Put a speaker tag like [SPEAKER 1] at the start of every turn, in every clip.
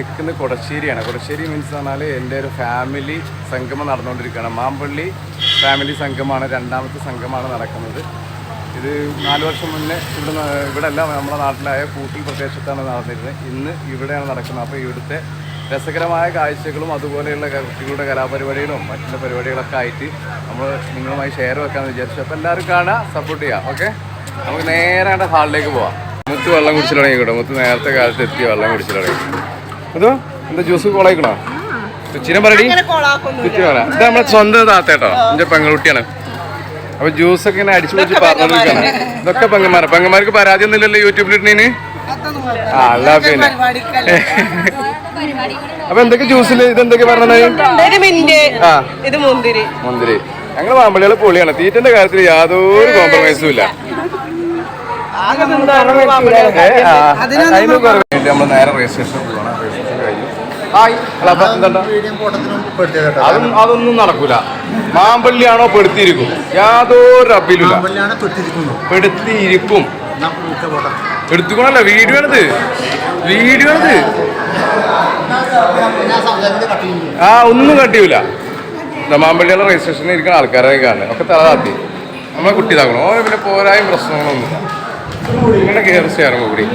[SPEAKER 1] നിൽക്കുന്നത് കൊടശ്ശേരിയാണ്. കൊടശ്ശേരി മീൻസ് പറഞ്ഞാൽ എന്റെ ഒരു ഫാമിലി സംഗമം നടന്നുകൊണ്ടിരിക്കുകയാണ്. മാമ്പള്ളി ഫാമിലി സംഗമമാണ്. രണ്ടാമത്തെ സംഗമമാണ് നടക്കുന്നത്. ഇത് നാല് വർഷം മുന്നേ ഇവിടെ ഇവിടെ അല്ല നമ്മുടെ നാട്ടിലായ കൂട്ടിൽ പ്രദേശത്താണ് നടന്നിരുന്നത്. ഇന്ന് ഇവിടെയാണ് നടക്കുന്നത്. അപ്പോൾ ഇവിടുത്തെ രസകരമായ കാഴ്ചകളും അതുപോലെയുള്ള കുട്ടികളുടെ കലാപരിപാടികളും മറ്റുള്ള പരിപാടികളൊക്കെ ആയിട്ട് നമ്മൾ നിങ്ങളുമായി ഷെയർ വെക്കാമെന്ന് വിചാരിച്ചു. അപ്പോൾ എല്ലാവരും കാണാം സപ്പോർട്ട് ചെയ്യാം ഓക്കെ നമുക്ക് നേരെ ഹാളിലേക്ക് പോവാം. മുത്ത് വെള്ളം കുടിച്ചിട്ടുണ്ടെങ്കിൽ കേട്ടോ മുത്ത് നേരത്തെ കാലത്ത് എത്തി വെള്ളം കുടിച്ചു അതോ? എന്താ ജ്യൂസ് കോളായിക്കണോ? ചിരം പറയടി ചുറ്റി പറ ഇത് നമ്മളെ സ്വന്തം താത്തേട്ടോ എന്റെ പെങ്ങളുട്ടിയാണ് അപ്പൊ ജ്യൂസ് ഒക്കെ ഇങ്ങനെ അടിച്ചു പിടിച്ച് പറഞ്ഞോണ്ടിരിക്കണം. ഇതൊക്കെ പെങ്ങന്മാരെ. പെങ്ങന്മാർക്ക് പരാതി ഒന്നുമില്ലല്ലോ യൂട്യൂബിൽ ഇട്ടീന് അല്ല പിന്നെ. അപ്പൊ എന്തൊക്കെ ജ്യൂസിൽ ഇത് എന്തൊക്കെ പറഞ്ഞത്
[SPEAKER 2] മുന്തിരി.
[SPEAKER 1] മുന്തിരി. ഞങ്ങൾ മാമ്പള്ളികൾ പൊളിയാണ്. തീറ്റന്റെ കാര്യത്തിൽ യാതൊരു കോംപ്രമൈസും ഇല്ല. നമ്മൾ നേരെ രജിസ്ട്രേഷൻ പോകണം ഹായ്. അതും അതൊന്നും നടക്കൂല. മാമ്പള്ളിയാണോ പെടുത്തിയിരിക്കും? യാതൊരു
[SPEAKER 3] അപ്പിലും
[SPEAKER 1] പെടുത്തിയിരിക്കും. എടുത്തുകൊണ്ടല്ല വീഡിയോ ആണിത്. വീഡിയോ ആണിത്. ആ ഒന്നും കട്ടിയൂല. മാമ്പള്ളിയുടെ രജിസ്ട്രേഷനിൽ ഇരിക്കുന്ന ആൾക്കാരെ കാണുന്നത് ഒക്കെ തല താത്തി. നമ്മളെ കുട്ടി ഇതാക്കണം. ഓ പിന്നെ പോരായും പ്രശ്നങ്ങളൊന്നുമില്ല. ഇങ്ങനെ കയറി ചേർന്നു കൂടി.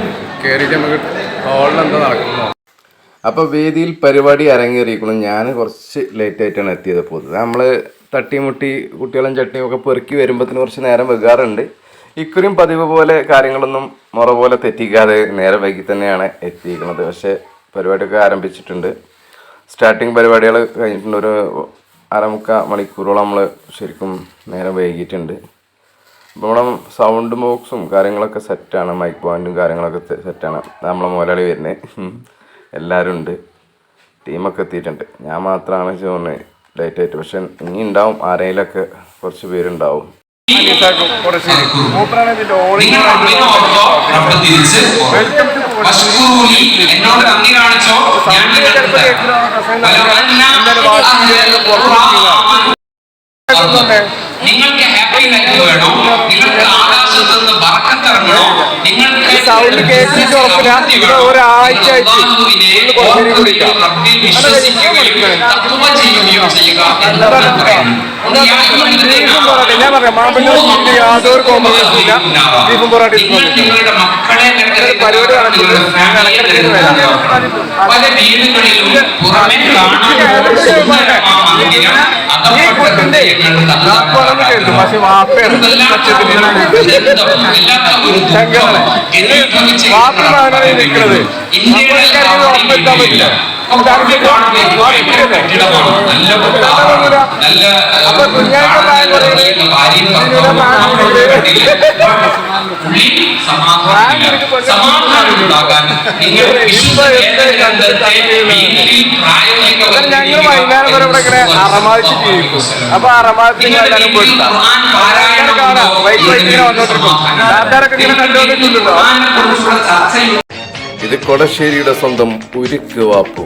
[SPEAKER 1] കയറിയിട്ട് നമുക്ക് ഹോളിൽ എന്താ നടക്കുന്നു അപ്പോൾ വേദിയിൽ പരിപാടി അരങ്ങേറിയിരിക്കണം ഞാൻ കുറച്ച് ലേറ്റ് ആയിട്ടാണ് എത്തിയത് പൊതുവെ. നമ്മൾ തട്ടിമുട്ടി കുട്ടികളും ചട്ടിയും ഒക്കെ പെറുക്കി വരുമ്പോഴത്തേന് കുറച്ച് നേരം വെക്കാറുണ്ട് ഇക്കുറിയും പതിവ് പോലെ കാര്യങ്ങളൊന്നും മുറ പോലെ തെറ്റിക്കാതെ നേരെ വൈകി തന്നെയാണ് എത്തിയിരിക്കുന്നത്. പക്ഷേ പരിപാടിയൊക്കെ ആരംഭിച്ചിട്ടുണ്ട്. സ്റ്റാർട്ടിങ് പരിപാടികൾ കഴിഞ്ഞിട്ടുണ്ട്. ഒരു അരമുക്കാൽ മണിക്കൂറോളം നമ്മൾ ശരിക്കും നേരം വൈകിയിട്ടുണ്ട്. അപ്പോൾ നമ്മൾ സൗണ്ട് ബോക്സും കാര്യങ്ങളൊക്കെ സെറ്റാണ് മൈക്ക് പോയിന്റും കാര്യങ്ങളൊക്കെ സെറ്റാണ് നമ്മളെ മുതലാളി വരുന്നത്. എല്ലാവരും ഉണ്ട്. ടീമൊക്കെ എത്തിയിട്ടുണ്ട്. ഞാൻ മാത്രമാണ് ചോന്ന് ഡേറ്റ് ആയിട്ട്. പക്ഷെ ഇനി ഉണ്ടാവും. ആരെങ്കിലൊക്കെ കുറച്ച് പേരുണ്ടാവും.
[SPEAKER 4] കാണിച്ചോ ഞാൻ. നിങ്ങൾക്ക് ഹാപ്പി ലൈഫ് വേണോ. നിങ്ങൾക്ക് ആകാശത്ത് നിന്ന് ബറക്കത്തിറങ്ങണോ നിങ്ങൾക്ക്
[SPEAKER 1] സൗണ്ട് കേൾക്കുന്നത് ഉറപ്പില്ല. ഒരാഴ്ച ഞാൻ പറയാം. മാമ്പള്ളി യാതൊരു കോംപ്രമൈസും ഇല്ല ബീഫും പൊറാട്ടയും പരിപാടി
[SPEAKER 4] പല വീടുകളിലും പുറമെ കാണാൻ
[SPEAKER 1] കേട്ടു. പക്ഷെ വാപ്പയാണ്. വാപ്പ നാടാണ് നിൽക്കുന്നത് ഉറപ്പെത്താൻ പറ്റില്ല. അപ്പൊ ദുനിയാവിന്റെ പ്രായം കുറയുന്നത് ഞങ്ങൾ വൈകുന്നേരം വരെ ഇവിടെ ഇങ്ങനെ അറമാദിച്ച് ജീവിക്കും. അപ്പൊ അറമാദത്തിന് എല്ലാവരും ഇങ്ങനെ വന്നോണ്ടിരിക്കും. ഇങ്ങനെ കണ്ടുവന്നിട്ടുണ്ടല്ലോ ഇത് കൊടശ്ശേരിയുടെ സ്വന്തം ഉരുക്ക് വാപ്പു.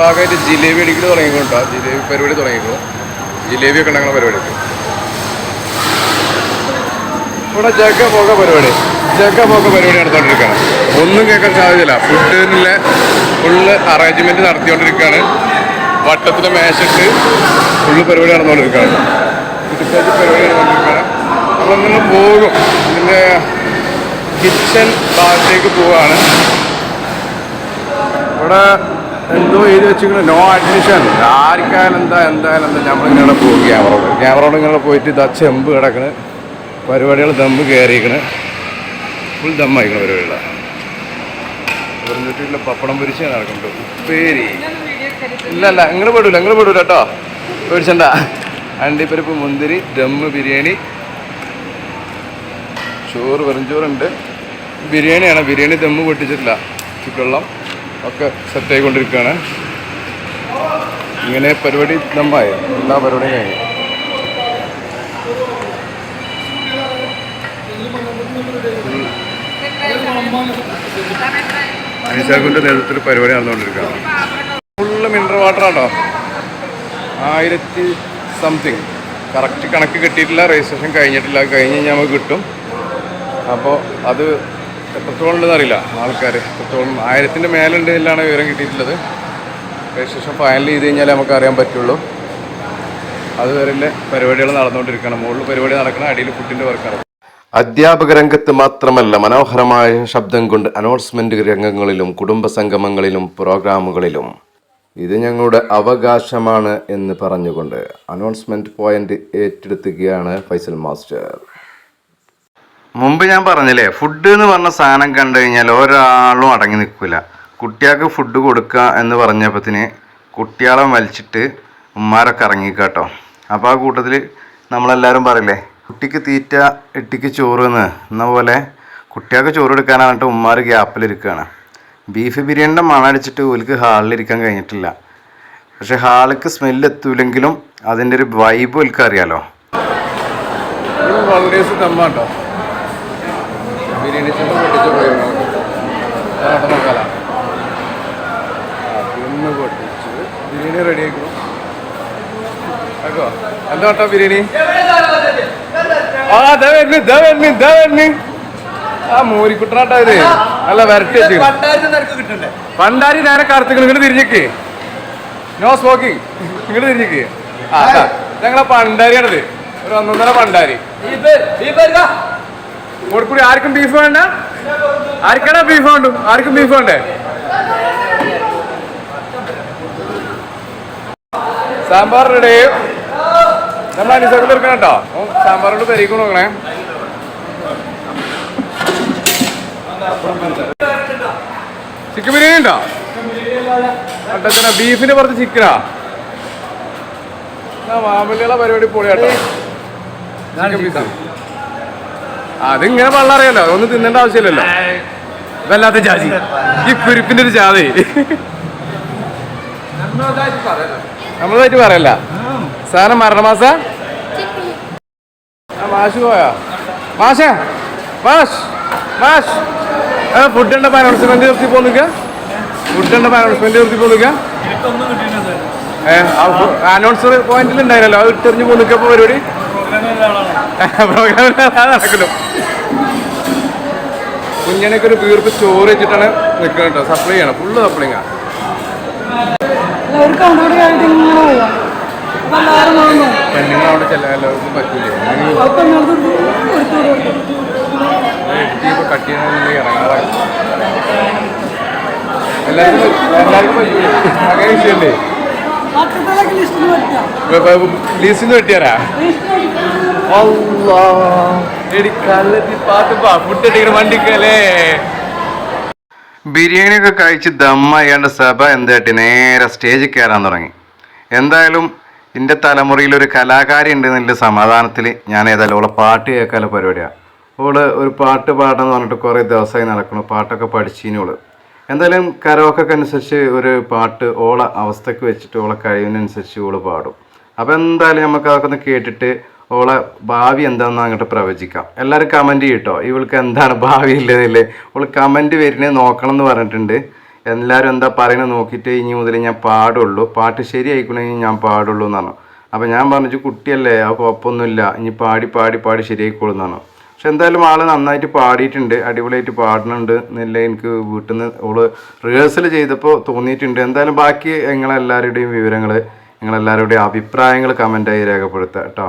[SPEAKER 1] ഭാഗമായിട്ട് ജിലേബി അടിക്കൽ തുടങ്ങിക്കൊണ്ടോ ജിലേബി പരിപാടി തുടങ്ങിക്കോ ജിലേബി ഒക്കെ ഉണ്ടാക്കുന്ന പരിപാടി ഇവിടെ ജഗ പോക പരിപാടി. ജഗ പോക പരിപാടി നടന്നുകൊണ്ടിരിക്കുകയാണ് ഒന്നും കേൾക്കാൻ സാധ്യതയില്ല. ഫുഡിനുള്ള ഫുള്ള് അറേഞ്ച്മെന്റ് നടത്തിക്കൊണ്ടിരിക്കുകയാണ് വട്ടത്തിൽ മേശിട്ട് ഫുള്ള് പരിപാടി നടന്നുകൊണ്ടിരിക്കുകയാണ് ഇടുക്കാച്ച് പരിപാടി നടന്നുകൊണ്ടിരിക്കുകയാണ് നമ്മളങ്ങനെ പോകും. ഇതിന്റെ കിച്ചൺ ഭാഗത്തേക്ക് പോവുകയാണ് ഇവിടെ എന്തോ എഴുതി വെച്ചിങ്ങനെ നോ അഡ്മിഷൻ ആർക്കായാലും എന്താ എന്തായാലും എന്താ നമ്മളിങ്ങനെ പോകും ക്യാമറോട് ക്യാമറോട് ഇങ്ങനെ പോയിട്ട് ഇതാ ചെമ്പ് കിടക്കണ്. പരിപാടികൾ ദമ്പ് കയറിയിരിക്കണ്. ഫുൾ ദമ്മായിക്കണ പരിപാടികളാണ് പറഞ്ഞിട്ടുള്ള പപ്പടം പൊരിച്ച് നടക്കുന്നുണ്ട് ഉപ്പേരി. ഇല്ല അല്ല നിങ്ങൾ പെടൂല നിങ്ങൾ പെടൂല കേട്ടോ പേടിച്ചണ്ട. അണ്ടിപ്പരിപ്പ് മുന്തിരി ദമ്മ് ബിരിയാണി. ചോറ് വെറും ചോറുണ്ട്. ബിരിയാണിയാണ്. ബിരിയാണി ദമ്മ് പൊട്ടിച്ചിട്ടില്ല. ചുക്കുവെള്ളം ഒക്കെ സെറ്റ് ആയിക്കൊണ്ടിരിക്കുകയാണ്. ഇങ്ങനെ പരിപാടി നമ്മായി എല്ലാ പരിപാടിയും കഴിഞ്ഞു. അനിശാഖുവിന്റെ നേതൃത്വത്തിൽ പരിപാടി നടന്നുകൊണ്ടിരിക്കുകയാണ്. ഫുള്ള് മിനറൽ വാട്ടറാണോ ആയിരത്തി സംതിങ് കറക്റ്റ് കണക്ക് കിട്ടിയിട്ടില്ല രജിസ്ട്രേഷൻ കഴിഞ്ഞിട്ടില്ല. കഴിഞ്ഞ് കഴിഞ്ഞാൽ നമുക്ക് കിട്ടും. അപ്പോൾ അത് എത്രത്തോളം ഉണ്ടെന്ന് അറിയില്ല. ആൾക്കാർ എത്രത്തോളം ആയിരത്തിന്റെ മേലുണ്ട് എന്നാണ് വിവരം കിട്ടിയിട്ടുള്ളത്. രജിസ്ട്രേഷൻ ഫൈനൽ ചെയ്ത് കഴിഞ്ഞാലേ നമുക്ക് അറിയാൻ പറ്റുള്ളൂ. അതുവരെ പരിപാടികൾ നടന്നുകൊണ്ടിരിക്കണം മുകളിൽ പരിപാടി നടക്കണം അടിയിൽ ഫുഡിന്റെ വർക്ക് നടക്കും
[SPEAKER 5] അധ്യാപക രംഗത്ത് മാത്രമല്ല മനോഹരമായ ശബ്ദം കൊണ്ട് അനൗൺസ്മെന്റ് രംഗങ്ങളിലും കുടുംബ സംഗമങ്ങളിലും പ്രോഗ്രാമുകളിലും. ഇത് ഞങ്ങളുടെ അവകാശമാണ് എന്ന് പറഞ്ഞുകൊണ്ട് അനൗൺസ്മെന്റ് പോയിന്റ് ഏറ്റെടുക്കുകയാണ് ഫൈസൽ മാസ്റ്റർ.
[SPEAKER 1] മുമ്പ് ഞാൻ പറഞ്ഞില്ലേ ഫുഡ് എന്ന് പറഞ്ഞ സാധനം കണ്ടു കഴിഞ്ഞാൽ ഒരാളും അടങ്ങി നിൽക്കില്ല കുട്ടികൾക്ക് ഫുഡ് കൊടുക്കുക എന്ന് പറഞ്ഞപ്പത്തിന് കുട്ടികളെ വലിച്ചിട്ട് ഉമ്മാരൊക്കെ ഇറങ്ങിക്കാട്ടോ. അപ്പോൾ ആ കൂട്ടത്തിൽ നമ്മളെല്ലാവരും പറയില്ലേ കുട്ടിക്ക് തീറ്റ ഇട്ടിക്ക് ചോറ് എന്ന്. എന്ന പോലെ കുട്ടികൾക്ക് ചോറ് എടുക്കാനായിട്ട് ഉമ്മാർ ഗ്യാപ്പിലിരിക്കുകയാണ് ബീഫ് ബിരിയാണിന്റെ മണടിച്ചിട്ട് ഓലിക്ക് ഹാളിലിരിക്കാൻ കഴിഞ്ഞിട്ടില്ല. പക്ഷെ ഹാളിക്ക് സ്മെല്ല് എത്തൂലെങ്കിലും അതിന്റെ ഒരു വൈബ് ഒലിക്കറിയാലോ അറിയാലോ. ചെമ്പ് പൊട്ടിച്ച് പോയി അവിടെ നോക്കാല അതൊന്ന് പൊട്ടിച്ച് ബിരിയാണി റെഡി ആക്കണം ആക്കോ എന്താ കേട്ടോ ബിരിയാണി ആ ദാ ആ. മൂരിക്കുട്ടനാട്ടോ ഇത് നല്ല വരട്ടി പണ്ടാരി നേരെ കറുത്തിക്കണം ഇങ്ങോട്ട് തിരിഞ്ഞിക്ക് നോ സ്മോക്കിംഗ് ഇങ്ങോട്ട് തിരിഞ്ഞിക്ക് ആ. ഞങ്ങളെ പണ്ടാരിയാണത്. ഒരു ഒന്നൊന്നര പണ്ടാരി. കൂടി ആർക്കും ബീഫ് വേണ്ട? ആർക്കാണോ ബീഫ് വേണ്ടു ആർക്കും ബീഫ് വേണ്ടേ? സാമ്പാർ റെഡി നമ്മൾ അനുസരിച്ച് തീർക്കണം കേട്ടോ സാമ്പാറോട് പെരിക്കും നോക്കണേ ചിക്കൻ ബിരിയാണി ഉണ്ടോ? കണ്ടാ ബീഫിന്റെ പുറത്ത് ചിക്കനാ മാമല്ലിയുള്ള പരിപാടി പൊളിയാട്ടോ. ചിക്കൻ. പീസ് അതിങ്ങനെ പള്ളറിയല്ലോ അറിയാലോ അതൊന്നും തിന്നേണ്ട ആവശ്യമില്ലല്ലോ. വല്ലാത്ത ജാതി. ഈ കുരിപ്പിന്റെ ഒരു ജാതി. നമ്മളതായിട്ട് പറയല്ല. സാധനം മരണമാസ മാഷ് പോയാ? മാഷ മാഷ് മാഷ്. ഫുഡ് ഉണ്ട് അനൗൺസ്മെന്റ് നിർത്തി പോന്നിക്ക. ഫുഡിന്റെ അനൗൺസ്മെന്റ് നിർത്തി പോന്നിക്ക. അനൗൺസർ പോയിന്റിൽ ഉണ്ടായിരുന്നല്ലോ അത് ഇട്ടെറിഞ്ഞ് പോന്നിക്കപ്പോ പരിപാടി. പ്രോഗ്രാമിൽ നടക്കുന്നു. കുഞ്ഞനൊക്കെ ഒരു വീർപ്പ് ചോറ് വെച്ചിട്ടാണ് നിൽക്കുന്നത് കേട്ടോ. സപ്ലൈ ചെയ്യണം. ഫുള്ള്
[SPEAKER 2] സപ്ലൈ വന്നു.
[SPEAKER 1] പെണ്ണുങ്ങൾ അവിടെ എല്ലാവർക്കും പറ്റൂലേ? കട്ട് ചെയ്യണമെന്നുണ്ടെങ്കിൽ ഇറങ്ങാറായി എല്ലാവർക്കും എല്ലാവർക്കും പറ്റൂലേ? അങ്ങനെ
[SPEAKER 2] പറ്റാം
[SPEAKER 1] ലീസിന്ന് വെട്ടിയാരാ ബിരിയാണി ഒക്കെ കഴിച്ച് ദമ്മയ്യാണ്ട് സഭ എന്തായിട്ട് നേരെ സ്റ്റേജിൽ കയറാൻ തുടങ്ങി. എന്തായാലും എന്റെ തലമുറയിൽ ഒരു കലാകാരി ഉണ്ട് എന്നുള്ള സമാധാനത്തിൽ ഞാൻ ഏതായാലും ഓളെ പാട്ട് കേൾക്കാനുള്ള പരിപാടിയാണ് ഓൾ ഒരു പാട്ട് പാടാന്ന് പറഞ്ഞിട്ട് കുറേ ദിവസമായി നടക്കണം പാട്ടൊക്കെ പഠിച്ചിനോൾ എന്തായാലും കരോക്കൊക്കെ അനുസരിച്ച് ഒരു പാട്ട് ഓള അവസ്ഥക്ക് വെച്ചിട്ട് ഓളെ കഴിവിനനുസരിച്ച് ഓൾ പാടും. അപ്പോൾ എന്തായാലും നമുക്ക് അതൊക്കെ ഒന്ന് കേട്ടിട്ട് ഓളെ ഭാവി എന്താണെന്ന് അങ്ങോട്ട് പ്രവചിക്കാം. എല്ലാവരും കമന്റ് ചെയ്യട്ടോ. ഇവൾക്ക് എന്താണ് ഭാവി ഇല്ലെന്നില്ലേ? ഓൾ കമന്റ് വരുന്നത് നോക്കണം എന്ന് പറഞ്ഞിട്ടുണ്ട്. എല്ലാവരും എന്താ പറയുന്നത് നോക്കിയിട്ട് ഇനി മുതൽ ഞാൻ പാടുള്ളൂ. പാട്ട് ശരിയായിക്കണമെങ്കിൽ ഞാൻ പാടുള്ളൂ എന്നാണ് അപ്പോൾ ഞാൻ പറഞ്ഞു കുട്ടിയല്ലേ ആ കുഴപ്പമൊന്നുമില്ല. ഇനി പാടി പാടി പാടി ശരിയായിക്കോളൂ എന്നാണ് പക്ഷെ എന്തായാലും ആൾ നന്നായിട്ട് പാടിയിട്ടുണ്ട് അടിപൊളിയായിട്ട് പാടുന്നുണ്ട് എന്നല്ല എനിക്ക് വീട്ടിൽ നിന്ന് ഓൾ റിഹേഴ്സൽ ചെയ്തപ്പോൾ തോന്നിയിട്ടുണ്ട്. എന്തായാലും ബാക്കി നിങ്ങളെല്ലാവരുടെയും വിവരങ്ങൾ നിങ്ങളെല്ലാവരുടെയും അഭിപ്രായങ്ങൾ കമന്റായി രേഖപ്പെടുത്താം കേട്ടോ.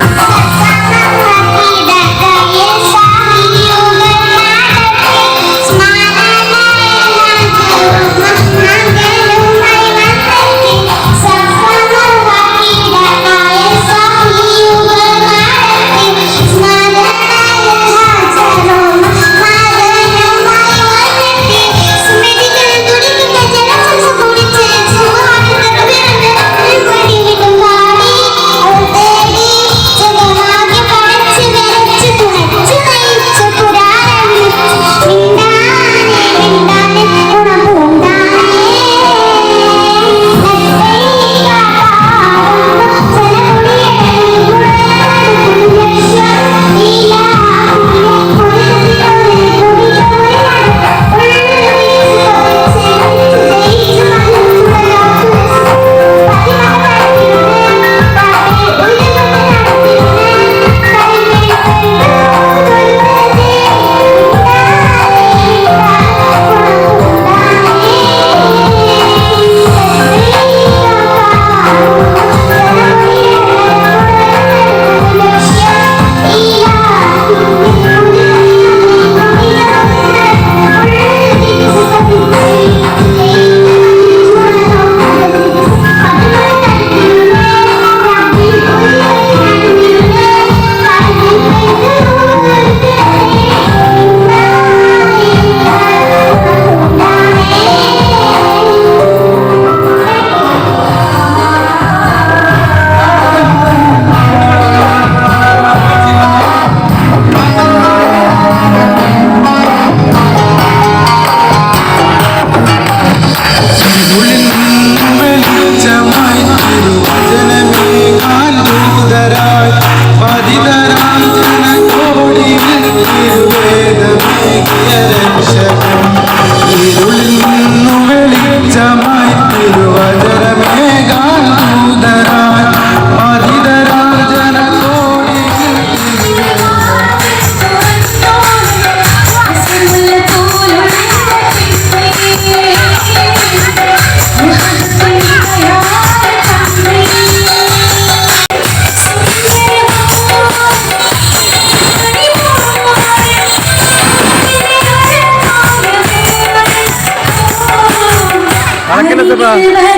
[SPEAKER 6] Imagina,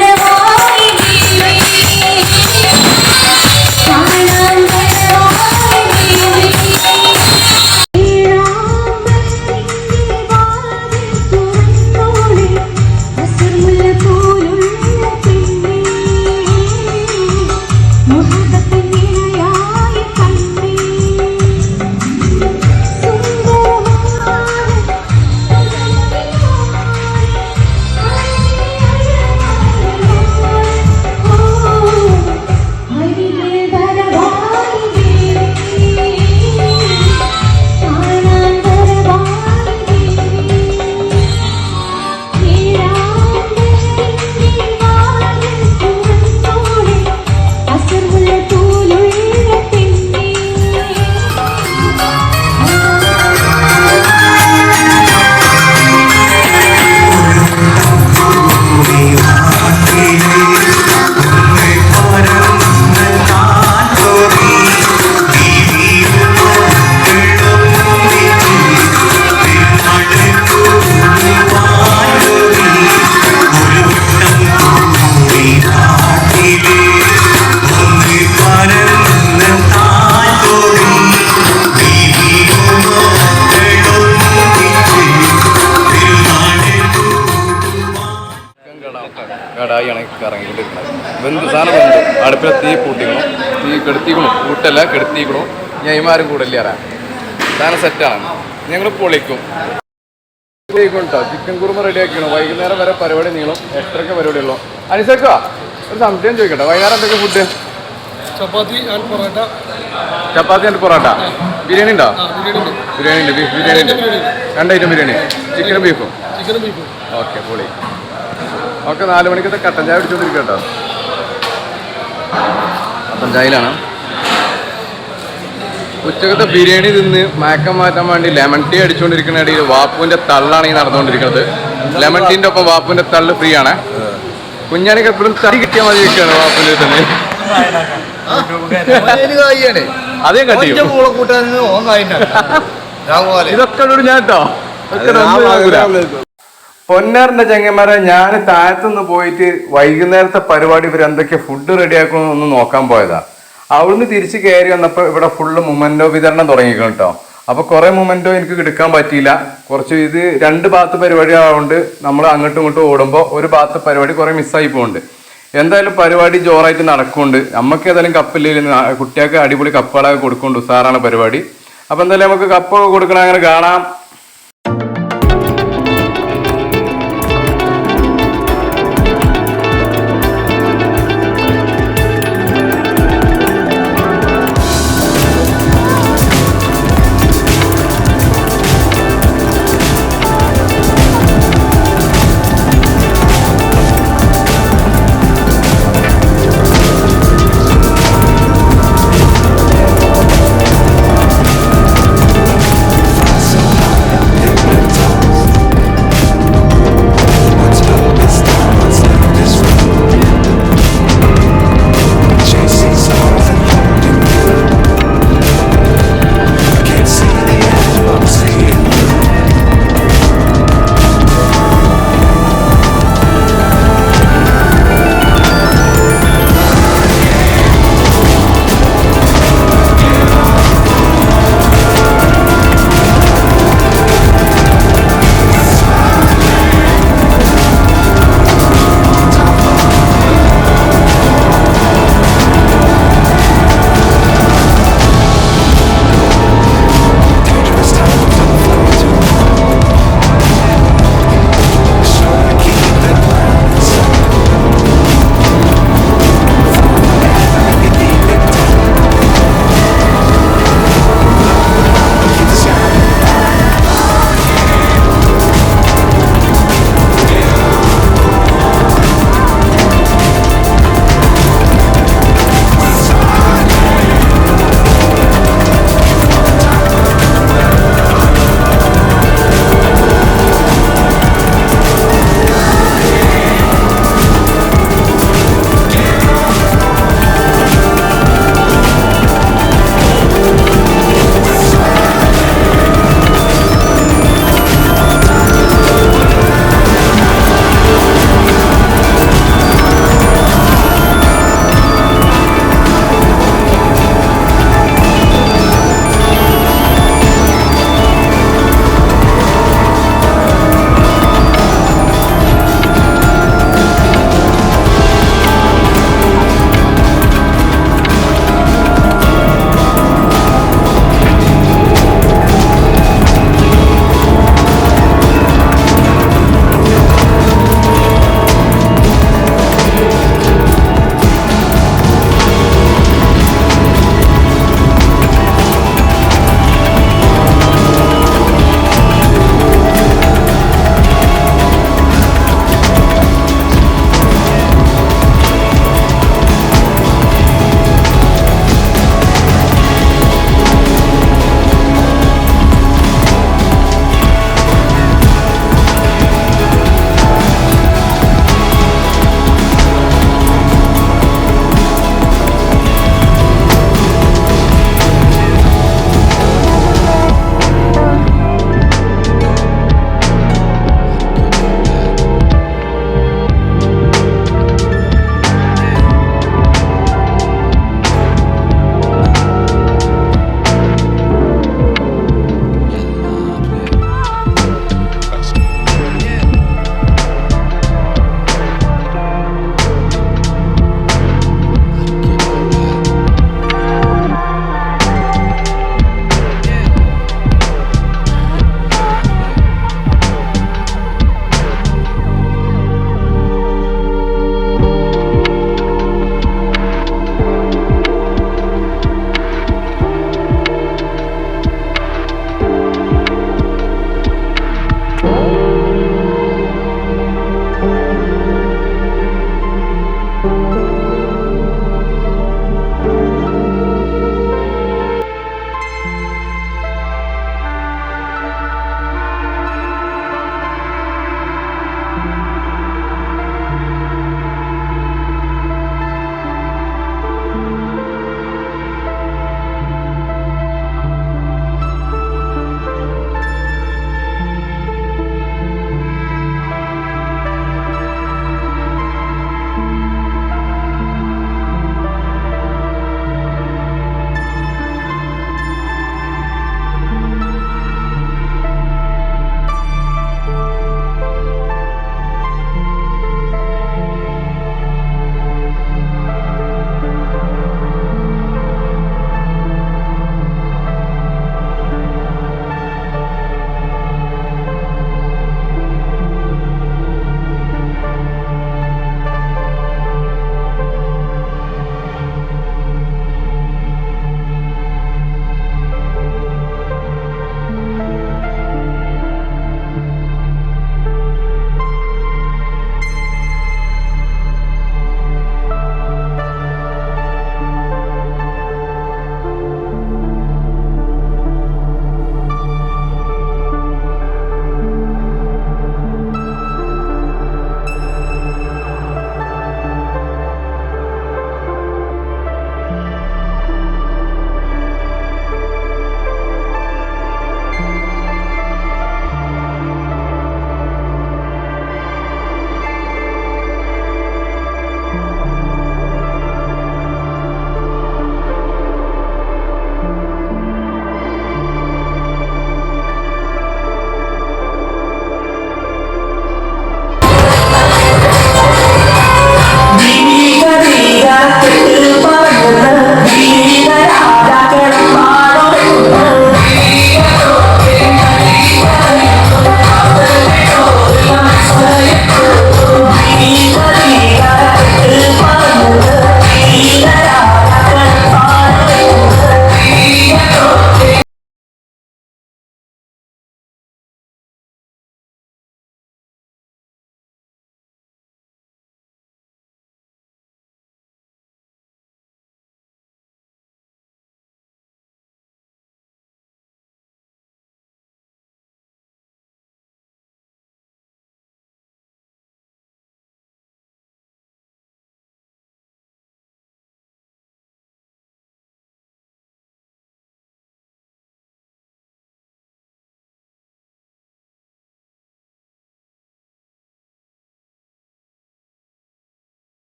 [SPEAKER 1] കടായിയാണ് ഇറങ്ങിക്കൊണ്ടിരിക്കുന്നത് വെന്ത് സാധനം വെന്ത് അടുപ്പിലെ തീ പൂട്ടിക്കണം തീ കെടുത്തിക്കണു? കൂട്ടല്ല കെടുത്തിക്കണു? ഞൈമാരും കൂടല്ലേ അറിയാം സാധനം സെറ്റാണ് ഞങ്ങൾ പൊളിക്കും. കേട്ടോ ചിക്കൻ കുറുമ റെഡി ആക്കിയാണ് വൈകുന്നേരം വരെ പരിപാടി നീളും. എട്ടരക്ക് പരിപാടി ഉള്ളു? അനുസരിച്ച ഒരു സംശയം ചോദിക്കട്ടെ. വൈകുന്നേരം എന്തൊക്കെ food
[SPEAKER 2] chapati and porotta.
[SPEAKER 1] Chapati and porotta. Biryani ഉണ്ടോ?
[SPEAKER 2] ബിരിയാണി ഉണ്ട്.
[SPEAKER 1] ബിരിയാണി ഉണ്ട്. ബീഫ് ബിരിയാണി ഉണ്ട്. രണ്ട് ഐറ്റം ബിരിയാണി. ചിക്കനും ബീഫും
[SPEAKER 2] ചിക്കനും ബീഫും
[SPEAKER 1] ഓക്കെ പൊളി. ഓക്കെ നാല് മണിക്കത്തെ കട്ടൻ ചായ പിടിച്ചോണ്ടിരിക്കുക കേട്ടോ കട്ടൻ ചായയിലാണ്. ഉച്ചക്കത്തെ ബിരിയാണി തിന്ന് മയക്കം മാറ്റാൻ വേണ്ടി ലെമൺ ടീ അടിച്ചുകൊണ്ടിരിക്കുന്ന ഇടയിൽ വാപ്പുവിന്റെ തള്ളാണ് ഈ നടന്നുകൊണ്ടിരിക്കുന്നത് ലെമൺ ടീന്റെ ഒപ്പം വാപ്പുവിന്റെ തള്ള് ഫ്രീ ആണ്. കുഞ്ഞാണിക്ക് എപ്പോഴും തടി കിട്ടിയാൽ മതി വെക്കുകയാണ് വാപ്പുവിന്റെ തന്നെ അതേ കട്ടി. ഇതൊക്കെ ഞാൻ കേട്ടോ. പൊന്നാറിന്റെ ചങ്ങന്മാരെ ഞാൻ താഴത്തുനിന്ന് പോയിട്ട് വൈകുന്നേരത്തെ പരിപാടി ഇവർ എന്തൊക്കെ ഫുഡ് റെഡിയാക്കണമെന്ന് നോക്കാൻ പോയതാ. അവിടുന്ന് തിരിച്ച് കയറി വന്നപ്പോ ഇവിടെ ഫുള്ള് മൊമെന്റോ വിതരണം തുടങ്ങിക്കണം കേട്ടോ. അപ്പൊ കുറെ മൊമെന്റോ എനിക്ക് എടുക്കാൻ പറ്റിയില്ല. കുറച്ച് ഇത് രണ്ട് ഭാഗത്ത് പരിപാടി ആയതുകൊണ്ട് നമ്മൾ അങ്ങോട്ടും ഇങ്ങോട്ടും ഓടുമ്പോൾ ഒരു ഭാഗത്ത് പരിപാടി കുറെ മിസ്സായി പോകുന്നുണ്ട് എന്തായാലും പരിപാടി ജോറായിട്ട് നടക്കുന്നുണ്ട് നമുക്ക് ഏതായാലും കപ്പില്ലെങ്കിൽ കുട്ടികൾക്ക് അടിപൊളി കപ്പുകളൊക്കെ കൊടുക്കുന്നുണ്ട് ഉസാറാണ് പരിപാടി. അപ്പൊ എന്തായാലും നമുക്ക് കപ്പൊക്കെ കൊടുക്കണം അങ്ങനെ കാണാം.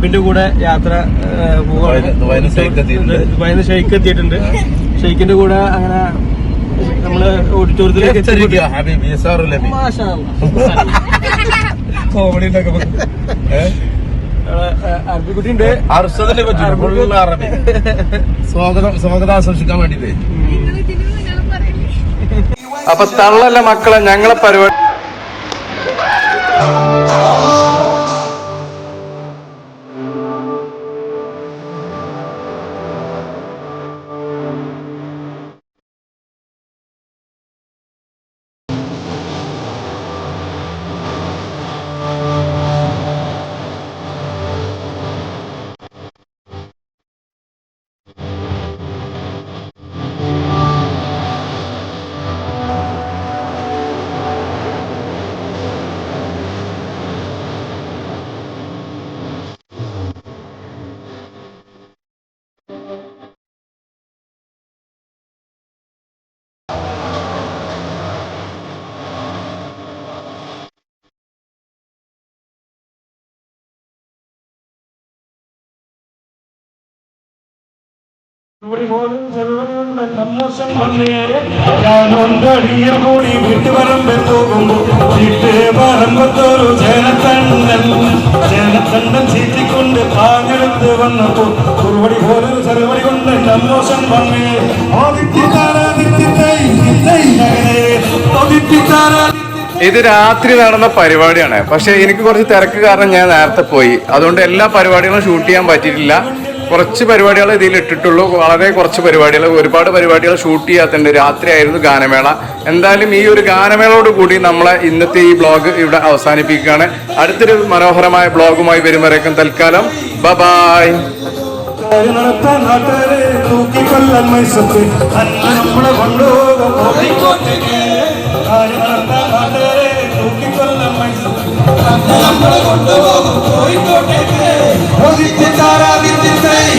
[SPEAKER 2] സംഗമത്തിലേക്ക് കൂടെ യാത്ര
[SPEAKER 3] ദുബായിന്ന് ഷെയ്ഖ് എത്തിയിട്ടുണ്ട്.
[SPEAKER 2] ഷെയ്ഖിന്റെ കൂടെ അങ്ങനെ നമ്മൾ ഓഡിറ്റോറിയത്തിലേക്ക്.
[SPEAKER 3] കോമഡി ഉണ്ടാക്കുമ്പോ
[SPEAKER 2] അവിടെ, ഏഹ്, അറബിക്കുട്ടി ഉണ്ട്
[SPEAKER 3] അർഷദിനെ പറ്റി ഫുൾ അറബി. സ്വാഗതം സ്വാഗതം ആശംസിക്കാൻ വേണ്ടിട്ടേ.
[SPEAKER 1] അപ്പൊ തള്ളല്ല മക്കളെ? ഞങ്ങളെ പരിപാടി
[SPEAKER 6] ഞാനൊണ്ടടിയിൽ കൂടി ചീറ്റിക്കൊണ്ട് പാഞ്ഞെടുത്ത് വന്നപ്പോ കുറുവടി പോലൊരു ചെറുപടി കൊണ്ട് സന്തോഷം വന്നേ
[SPEAKER 1] ഇത് രാത്രി നടന്ന പരിപാടിയാണ്. പക്ഷെ എനിക്ക് കുറച്ച് തിരക്ക് കാരണം ഞാൻ നേരത്തെ പോയി. അതുകൊണ്ട് എല്ലാ പരിപാടികളും ഷൂട്ട് ചെയ്യാൻ പറ്റിയിട്ടില്ല. കുറച്ച് പരിപാടികൾ ഇതിൽ ഇട്ടിട്ടുള്ളൂ. വളരെ കുറച്ച് പരിപാടികൾ ഒരുപാട് പരിപാടികൾ ഷൂട്ട് ചെയ്യാത്തുണ്ട്. രാത്രിയായിരുന്നു ഗാനമേള. എന്തായാലും ഈ ഒരു ഗാനമേളയോട് കൂടി നമ്മളെ ഇന്നത്തെ ഈ ബ്ലോഗ് ഇവിടെ അവസാനിപ്പിക്കുകയാണ്. അടുത്തൊരു മനോഹരമായ ബ്ലോഗുമായി വരുമ്പോഴേക്കും തൽക്കാലം.
[SPEAKER 6] ബബായ്. നമ്മളെ കൊണ്ടുപോകും കോഴിക്കോട്ടേക്ക്